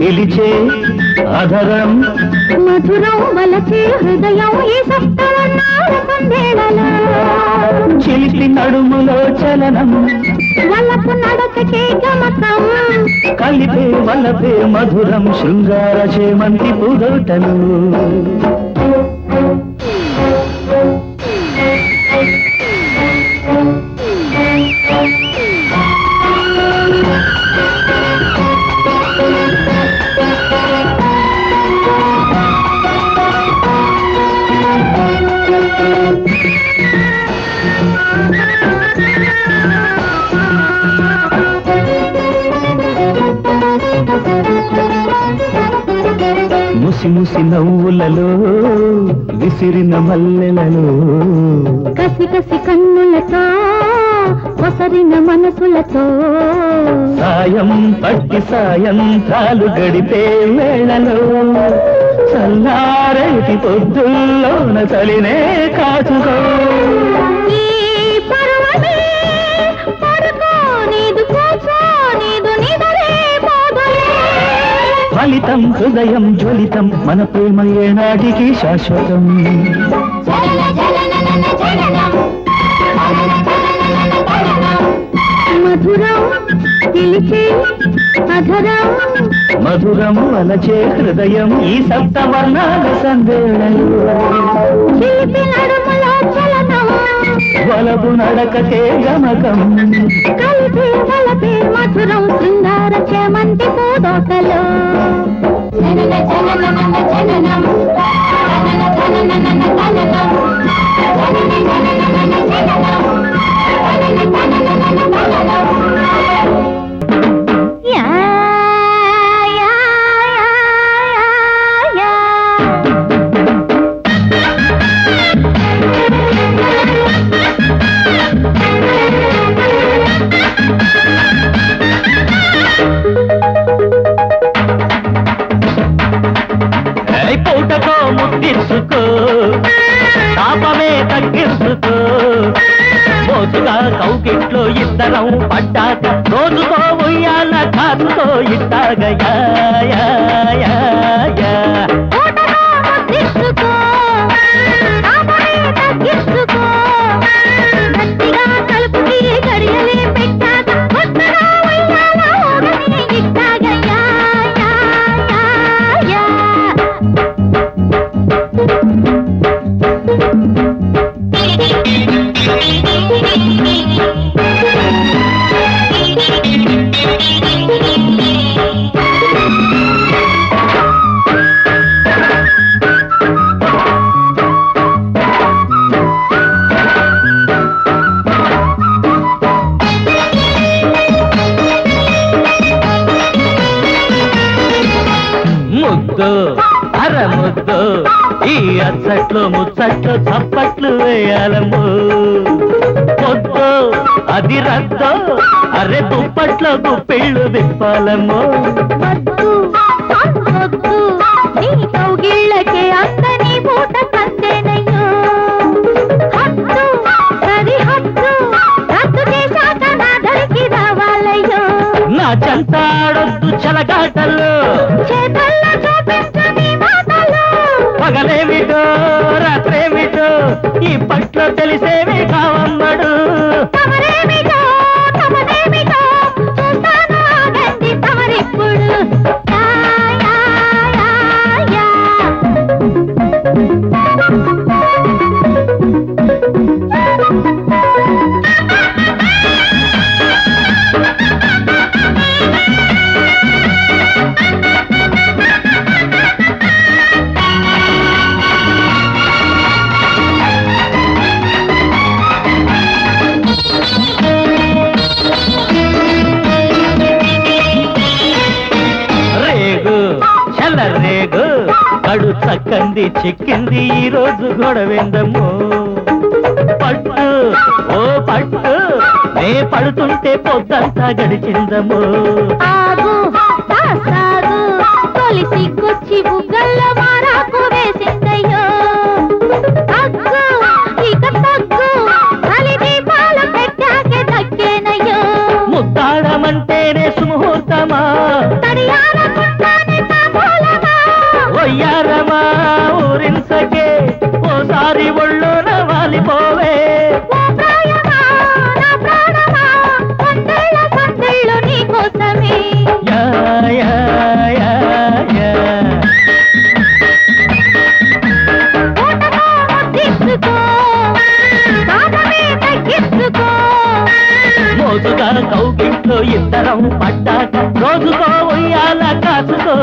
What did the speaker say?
పిలిచే అధరం మధురం వలచే హృదయం ఈ చిలిపి నడుములో చలనం. వల్లపు నడకకే గమకం. కలిపే వలపే మధురం శృంగార చేమంతి పూదోటలు ముసి ముసి నవ్వులలో విసిరిన మల్లెలలో. కసి కసి కన్నులతో కొసరిన మనసులతో. సాయం పట్టి సాయంత్రాలు గడిపే వేళలో చల్లారేటి పొద్దుల్లోన చలినే కాచుకో. ఫలితం హృదయం జ్వలితం మన ప్రేమ ఏనాటికి శాశ్వతం. అధరం మధురం వలచే హృదయం ఈ సప్తవర్ణాల సందేళలు చిలిపి నడుములో చలనం వలపు నడకకే గమకం. కలిపి కలపి మధురం శృంగార చేమంతి పూదోకలో. జనన జనన జననం జనన. తగ్గించుకో మోసుగా కౌకిట్లో ఇద్దరం పడ్డాక రోజుతో ఉయ్యాల కాదుకో ఇట్టాగయా అచ్చట్లు చప్పట్లు వేయాలము. పొద్దు అది రద్దు అరే దుప్పట్లో గుప్పిళ్ళు విప్పాలము. వద్దు, వద్దు, నీ కౌగిళ్ళకే అందని చక్కంది చిక్కింది ఈ రోజు గొడవెందము పట్టు ఓ పట్టు నే పడుతుంటే పొద్దంతా గడిచిందము ఆగు సాగు తొలి సిగ్గొచ్చి బుగ్గల్లో మారాకు వేసిందయ్యో. ఇక తగ్గు ప్రేమ ఊరించకే ఓసారి ఒళ్ళోన వాలిపోవే రోజుగా కౌగిట్లో ఇద్దరం పడ్డాక రోజుకో ఉయ్యాల కాసుకో